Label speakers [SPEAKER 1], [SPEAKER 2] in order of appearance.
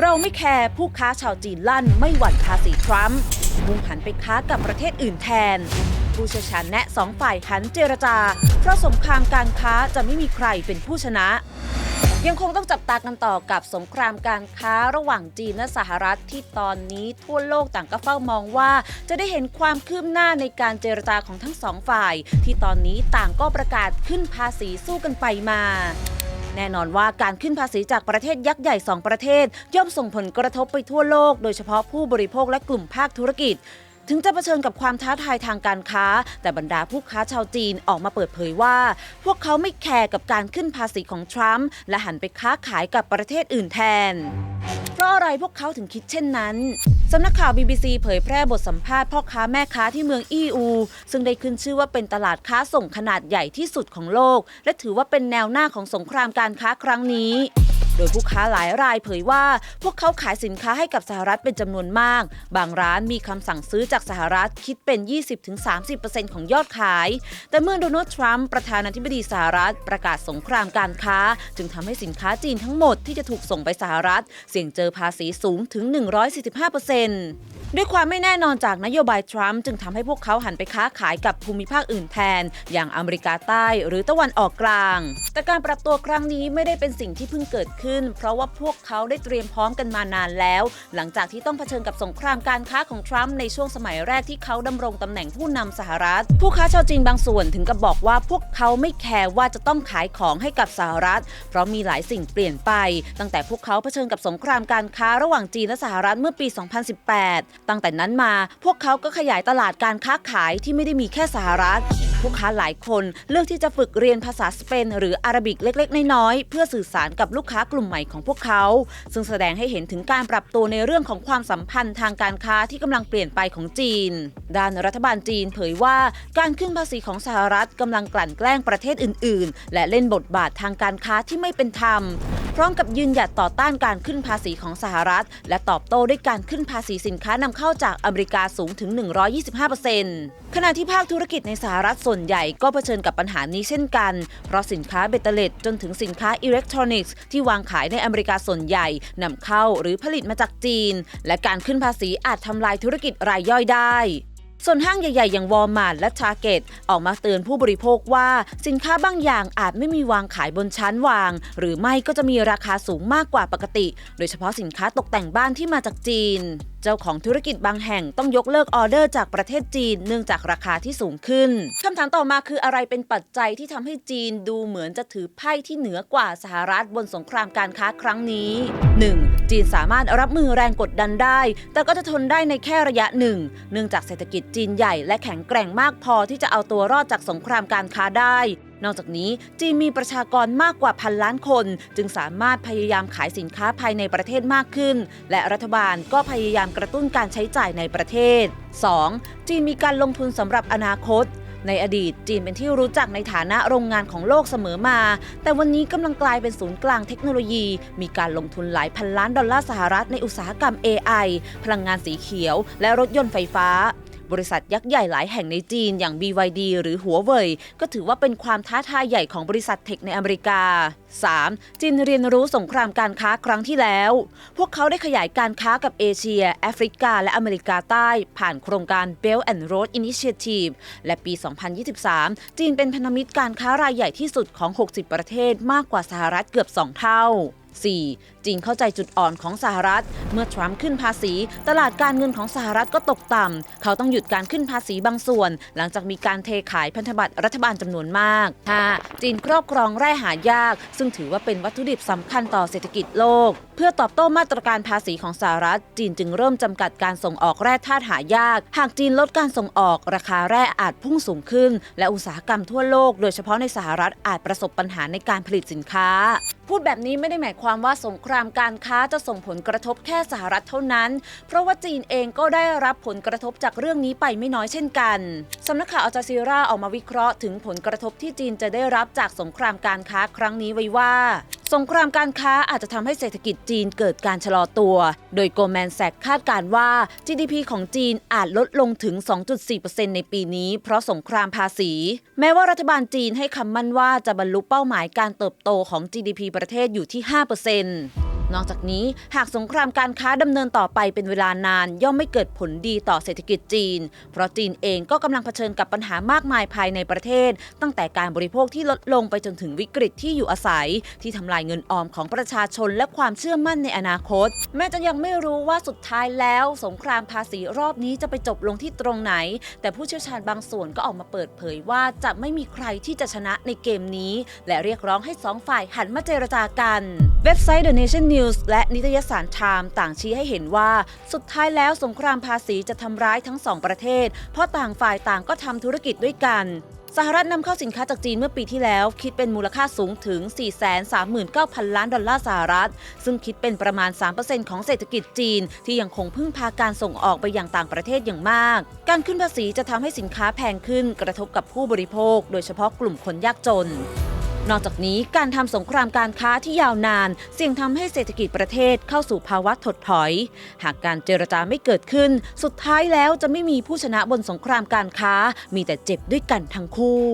[SPEAKER 1] เราไม่แคร์ผู้ค้าชาวจีนลั่นไม่หวั่นภาษีทรัมป์มุ่งหันไปค้ากับประเทศอื่นแทน ผู้เชี่ยวชาญแนะสองฝ่ายหันเจรจา เพราะสงครามการค้าจะไม่มีใครเป็นผู้ชนะ ยังคงต้องจับตากันต่อกับสงครามการค้าระหว่างจีนและสหรัฐที่ตอนนี้ทั่วโลกต่างก็เฝ้ามองว่า จะได้เห็นความคืบหน้าในการเจรจาของทั้งสองฝ่าย ที่ตอนนี้ต่างก็ประกาศขึ้นภาษีสู้กันไปมา แน่นอนว่าการขึ้นภาษีจากประเทศยักษ์ใหญ่ 2 ประเทศ ย่อมส่งผลกระทบไปทั่วโลก โดยเฉพาะผู้บริโภคและกลุ่มภาคธุรกิจ ถึงจะเผชิญกับความท้าทายทางการค้า แต่บรรดาผู้ค้าชาวจีนออกมาเปิดเผยว่า พวกเขาไม่แคร์กับการขึ้นภาษีของทรัมป์และหันไปค้าขายกับประเทศอื่นแทน เพราะอะไรพวกเขาถึงคิดเช่นนั้น สำนักข่าว BBC เผยแพร่บทสัมภาษณ์พ่อค้าแม่ค้าที่เมืองอีอู ซึ่งได้ขึ้นชื่อว่าเป็นตลาดค้าส่งขนาดใหญ่ที่สุดของโลก และถือว่าเป็นแนวหน้าของสงครามการค้าครั้งนี้โดยผู้ค้าหลายรายเผยว่า พวกเขาขายสินค้าให้กับสหรัฐเป็นจำนวนมาก บางร้านมีคำสั่งซื้อจากสหรัฐคิดเป็น 20-30%ของยอดขาย แต่เมื่อโดนัลด์ทรัมป์ประธานาธิบดีสหรัฐประกาศสงครามการค้า จึงทำให้สินค้าจีนทั้งหมดที่จะถูกส่งไปสหรัฐ เสี่ยงเจอภาษีสูงถึง 145%ด้วยความไม่แน่นอนจากนโยบายทรัมป์จึงทำให้พวกเขาหันไปค้าขายกับภูมิภาคอื่นแทน อย่างอเมริกาใต้หรือตะวันออกกลาง แต่การปรับตัวครั้งนี้ไม่ได้เป็นสิ่งที่เพิ่งเกิดขึ้นเพราะว่าพวกเขาได้เตรียมพร้อมกันมานานแล้ว หลังจากที่ต้องเผชิญกับสงครามการค้าของทรัมป์ในช่วงสมัยแรกที่เขาดำรงตำแหน่งผู้นำสหรัฐ ผู้ค้าชาวจีนบางส่วนถึงกับบอกว่าพวกเขาไม่แคร์ว่าจะต้องขายของให้กับสหรัฐ เพราะมีหลายสิ่งเปลี่ยนไป ตั้งแต่พวกเขาเผชิญกับสงครามการค้าระหว่างจีนและสหรัฐเมื่อปี 2018 ตั้งแต่นั้นมาพวกเขาก็ขยายตลาดการค้าขายที่ไม่ได้มีแค่สหรัฐผู้ค้าหลายคนเลือกที่จะฝึกเรียนภาษาสเปนหรืออาหรับิกเล็ก ๆ น้อยๆเพื่อสื่อสารกับลูกค้ากลุ่มใหม่ของพวกเขา ซึ่งแสดงให้เห็นถึงการปรับตัวในเรื่องของความสัมพันธ์ทางการค้าที่กำลังเปลี่ยนไปของจีน ด้านรัฐบาลจีนเผยว่าการขึ้นภาษีของสหรัฐกำลังกลั่นแกล้งประเทศอื่น ๆ และเล่นบทบาททางการค้าที่ไม่เป็นธรรมพร้อมกับยืนหยัดต่อต้านการขึ้นภาษีของสหรัฐ และตอบโต้ด้วยการขึ้นภาษีสินค้านำเข้าจากอเมริกาสูงถึง 125%ขณะที่ภาคธุรกิจในสหรัฐส่วนใหญ่ก็เผชิญกับปัญหานี้เช่นกัน เพราะสินค้าเบตเตอร์เล็ตจนถึงสินค้าอิเล็กทรอนิกส์ที่วางขายในอเมริกาส่วนใหญ่นำเข้าหรือผลิตมาจากจีน และการขึ้นภาษีอาจทำลายธุรกิจรายย่อยได้ ส่วนห้างใหญ่ๆ อย่างวอลมาร์ทและ t า r g e t ออกมาเตือนผู้บริโภคว่าสินค้าบางอย่างอาจไม่มีวางขายบนชั้นวาง หรือไม่ก็จะมีราคาสูงมากกว่าปกติ โดยเฉพาะสินค้าตกแต่งบ้านที่มาจากจีน เจ้าของธุรกิจบางแห่งต้องยกเลิกออเดอร์จากประเทศจีน เนื่องจากราคาที่สูงขึ้นคำถามต่อมาคืออะไรเป็นปัจจัยที่ทำให้จีนดูเหมือนจะถือไพ่ที่เหนือกว่าสหรัฐบนสงครามการค้าครั้งนี้ 1. จีนสามารถรับมือแรงกดดันได้ แต่ก็จะทนได้ในแค่ระยะหนึ่ง เนื่องจากเศรษฐกิจจีนใหญ่และแข็งแกร่งมากพอที่จะเอาตัวรอดจากสงครามการค้าได้ นอกจากนี้จีนมีประชากรมากกว่าพันล้านคน จึงสามารถพยายามขายสินค้าภายในประเทศมากขึ้น และรัฐบาลก็พยายามกระตุ้นการใช้จ่ายในประเทศ 2. จีนมีการลงทุนสำหรับอนาคตในอดีตจีนเป็นที่รู้จักในฐานะโรงงานของโลกเสมอมา แต่วันนี้กำลังกลายเป็นศูนย์กลางเทคโนโลยี มีการลงทุนหลายพันล้านดอลลาร์สหรัฐในอุตสาหกรรม AI พลังงานสีเขียว และรถยนต์ไฟฟ้า บริษัทยักษ์ใหญ่หลายแห่งในจีนอย่าง BYD หรือหัวเว่ยก็ถือว่าเป็นความท้าทายใหญ่ของบริษัทเทคในอเมริกา 3. จีนเรียนรู้สงครามการค้าครั้งที่แล้ว พวกเขาได้ขยายการค้ากับเอเชีย แอฟริกา และอเมริกาใต้ ผ่านโครงการ Belt and Road Initiative และปี 2023 จีนเป็นพันธมิตรการค้ารายใหญ่ที่สุดของ 60 ประเทศมากกว่าสหรัฐเกือบ 2 เท่า 4. จีนเข้าใจจุดอ่อนของสหรัฐ เมื่อทรัมป์ขึ้นภาษี ตลาดการเงินของสหรัฐก็ตกต่ำ เขาต้องหยุดการขึ้นภาษีบางส่วน หลังจากมีการเทขายพันธบัตรรัฐบาลจำนวนมาก 5. จีนครอบครองแร่หายาก ซึ่งถือว่าเป็นวัตถุดิบสำคัญต่อเศรษฐกิจโลก เพื่อตอบโต้มาตรการภาษีของสหรัฐ จีนจึงเริ่มจำกัดการส่งออกแร่ธาตุหายาก หากจีนลดการส่งออก ราคาแร่อาจพุ่งสูงขึ้น และอุตสาหกรรมทั่วโลก โดยเฉพาะในสหรัฐอาจประสบปัญหาในการผลิตสินค้า พูดแบบนี้ไม่ได้หมายความว่าสงครามการค้าจะส่งผลกระทบแค่สหรัฐเท่านั้น เพราะว่าจีนเองก็ได้รับผลกระทบจากเรื่องนี้ไปไม่น้อยเช่นกันสำนักข่าวอัลจาซีราออกมาวิเคราะห์ถึงผลกระทบที่จีนจะได้รับจากสงครามการค้าครั้งนี้ไว้ว่า สงครามการค้าอาจจะทำให้เศรษฐกิจจีนเกิดการชะลอตัว โดยโกลแมนแซกคาดการว่า GDP ของจีนอาจลดลงถึง 2.4%ในปีนี้ เพราะสงครามภาษี แม้ว่ารัฐบาลจีนให้คำมั่นว่าจะบรรลุเป้าหมายการเติบโตของ GDP ประเทศอยู่ที่ 5% นอกจากนี้หากสงครามการค้าดำเนินต่อไปเป็นเวลานาน ย่อมไม่เกิดผลดีต่อเศรษฐกิจจีน เพราะจีนเองก็กำลังเผชิญกับปัญหามากมายภายในประเทศ ตั้งแต่การบริโภคที่ลดลงไปจนถึงวิกฤตที่อยู่อาศัย ที่ทำลายเงินออมของประชาชนและความเชื่อมั่นในอนาคต แม้จะยังไม่รู้ว่าสุดท้ายแล้ว สงครามภาษีรอบนี้จะไปจบลงที่ตรงไหน แต่ผู้เชี่ยวชาญบางส่วนก็ออกมาเปิดเผยว่าจะไม่มีใครที่จะชนะในเกมนี้ และเรียกร้องให้สองฝ่ายหันมาเจรจากัน เว็บไซต์ The Nation News และนิตยสาร Time ต่างชี้ให้เห็นว่า สุดท้ายแล้วสงครามภาษีจะทำร้ายทั้งสองประเทศ เพราะต่างฝ่ายต่างก็ทำธุรกิจด้วยกันสหรัฐนำเข้าสินค้าจากจีนเมื่อปีที่แล้ว คิดเป็นมูลค่าสูงถึง 439,000 ล้านดอลลาร์สหรัฐ ซึ่งคิดเป็นประมาณ 3%ของเศรษฐกิจจีน ที่ยังคงพึ่งพาการส่งออกไปยังต่างประเทศอย่างมาก การขึ้นภาษีจะทำให้สินค้าแพงขึ้น กระทบกับผู้บริโภค โดยเฉพาะกลุ่มคนยากจน นอกจากนี้การทำสงครามการค้าที่ยาวนาน เสี่ยงทำให้เศรษฐกิจประเทศเข้าสู่ภาวะถดถอย หากการเจรจาไม่เกิดขึ้น สุดท้ายแล้วจะไม่มีผู้ชนะบนสงครามการค้า มีแต่เจ็บด้วยกันทั้งคู่